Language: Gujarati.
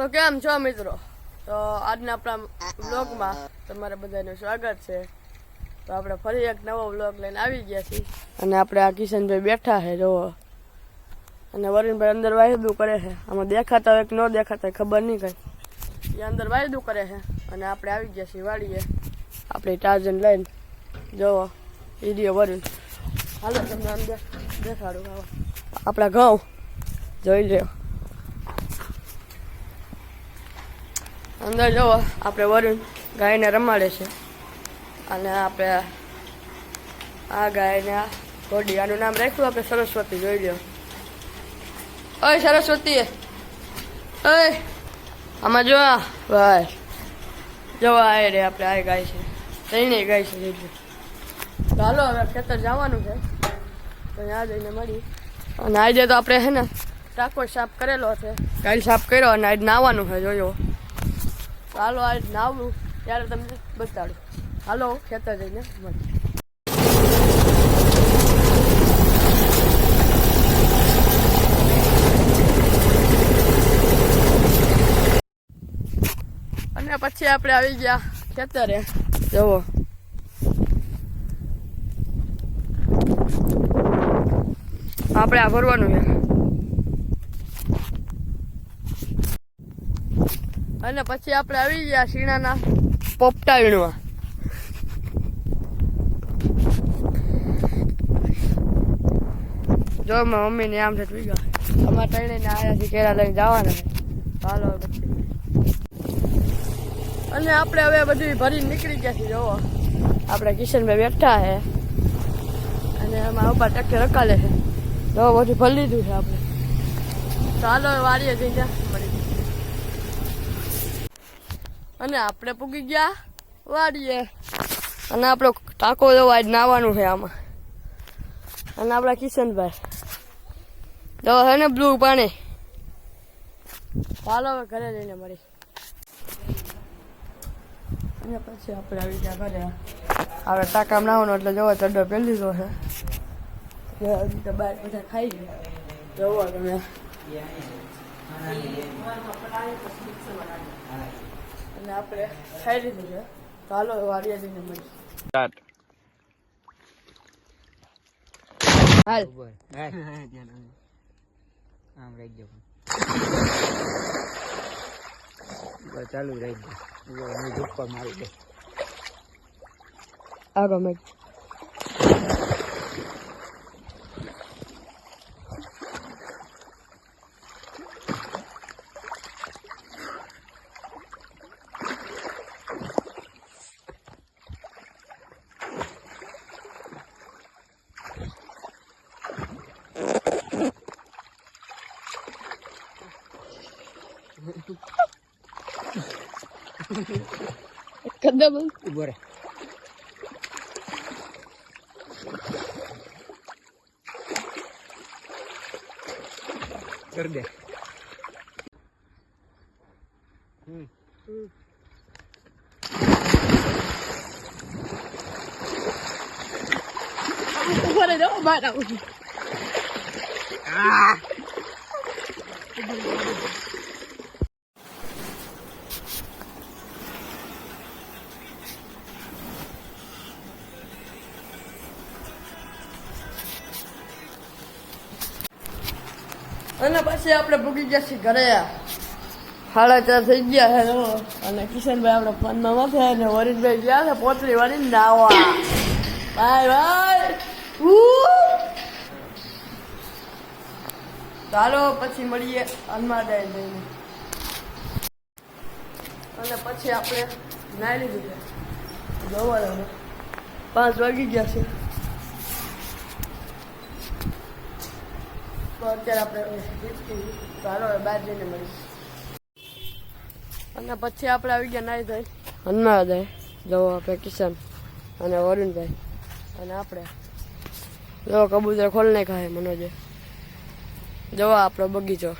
તો કેમ છો મિત્રો? તો આજના આપણા બ્લોગમાં તમારા બધાનું સ્વાગત છે. તો આપણે ફરી એક નવો બ્લોગ લઈને આવી ગયા છીએ. અને આપણે આ કિશનભાઈ બેઠા છે જોવો અને વરુણભાઈ અંદર વાયદું કરે છે. આમાં દેખાતા હોય કે ન દેખાતા ખબર નહીં કઈ. એ અંદર વાયદું કરે છે. અને આપણે આવી ગયા છીએ વાડીએ. આપણે ટાર્જન લઈને. જોવો ઈડિયો વરુણ હાલો તમને અંદર દેખાડું આપણા ઘઉં જોઈ લ્યો. અંદર જો આપણે વરુણ ગાયને રમાડે છે. અને આપણે આ ગાયને ઘોડી આનું નામ રાખ્યું આપણે સરસ્વતી, જોઈ લો ઓય, સરસ્વતી. ઓય, આમાં જો ભાઈ. જો આ રે આપણે, આ ગાય છે. ત્રણેય ગાય છે, જોઈ તો હાલો, હવે ખેતર જવાનું છે. તો ત્યાં જઈને મળી અને આજે તો આપણે છે ને, ટાંકો સાફ કરેલો છે. કાલ સાફ કર્યો અને આજ નાવાનું છે, જોયો. હાલો, આજ નાવું ત્યારે તમને બતાડું. હાલો, ખેતર જઈને મળી અને પછી આપણે આવી ગયા ખેતરે. જવો આપણે આ ભરવાનું છે. અને પછી આપણે આવી ગયા શીણાના પોપટા વીણવા જો મારી મમ્મીને આમ છે વીગા. અમારે ત્રણે ને આયાથી કેળા લઈને જવાના ચાલો અને આપણે હવે બધું ભરી નીકળી ગયા છીએ, જોવો. આપણે કિશનભાઈ બેઠા છે. અને એમાં ઉપર ટ્રેક્ટર રકાલે છે. તો બધું ભરી લીધું છે આપણે. ચાલો વાળીએ જઈ મળી અને આપણે પૂગી ગયા વાડીએ. અને આપણો ટાંકો જવા આજ નાવાનું છે આમાં. અને આપણા કિશનભાઈ. જવા છે ને બ્લુ પાણી. ચાલો હવે ઘરે જઈને મળી અને પછી આપણે આવી ગયા ઘરે. હવે ટાંકા નાવાનો એટલે જવા ચડ્ડો પહેરી લીધો છે. બહાર બધા ખાઈ ગયા. જોવો તમે. અને આપણે ખાઈ લીધું છે. તો હાલો વાડીએ જઈને મળી સ્ટાર્ટ. હાલ. આમ રહી ગયો બસ ચાલુ રહી ગયો. હું મારી દે આગળ મેં કદમ ઊભો રે કર દે હમ ઊભો રહી જાઓ બહાર આવું છું અને પછી આપણે ભૂગી ગયા છીએ ઘરે. સાડા ચાર થઈ ગયા છે અને કિશનભાઈ આપણે ફોનમાં માથે અને વરીનભાઈ ગયા છે પોતરી વાળીને નાવા. બાય ઉહ! ચાલો, પછી મળીએ હનુમાદાય જઈને. અને પછી આપણે નાઈ લીધું છે. પાંચ વાગી ગયા છે. અને પછી આપણે આવી ગયા નાઈ ધોઈ હનુમાદાય જવો આપણે કિશન અને વરુણભાઈ અને આપણે. જો કબૂતર ખોલ નાખાય મનોજે. જવા આપણો બગીચો.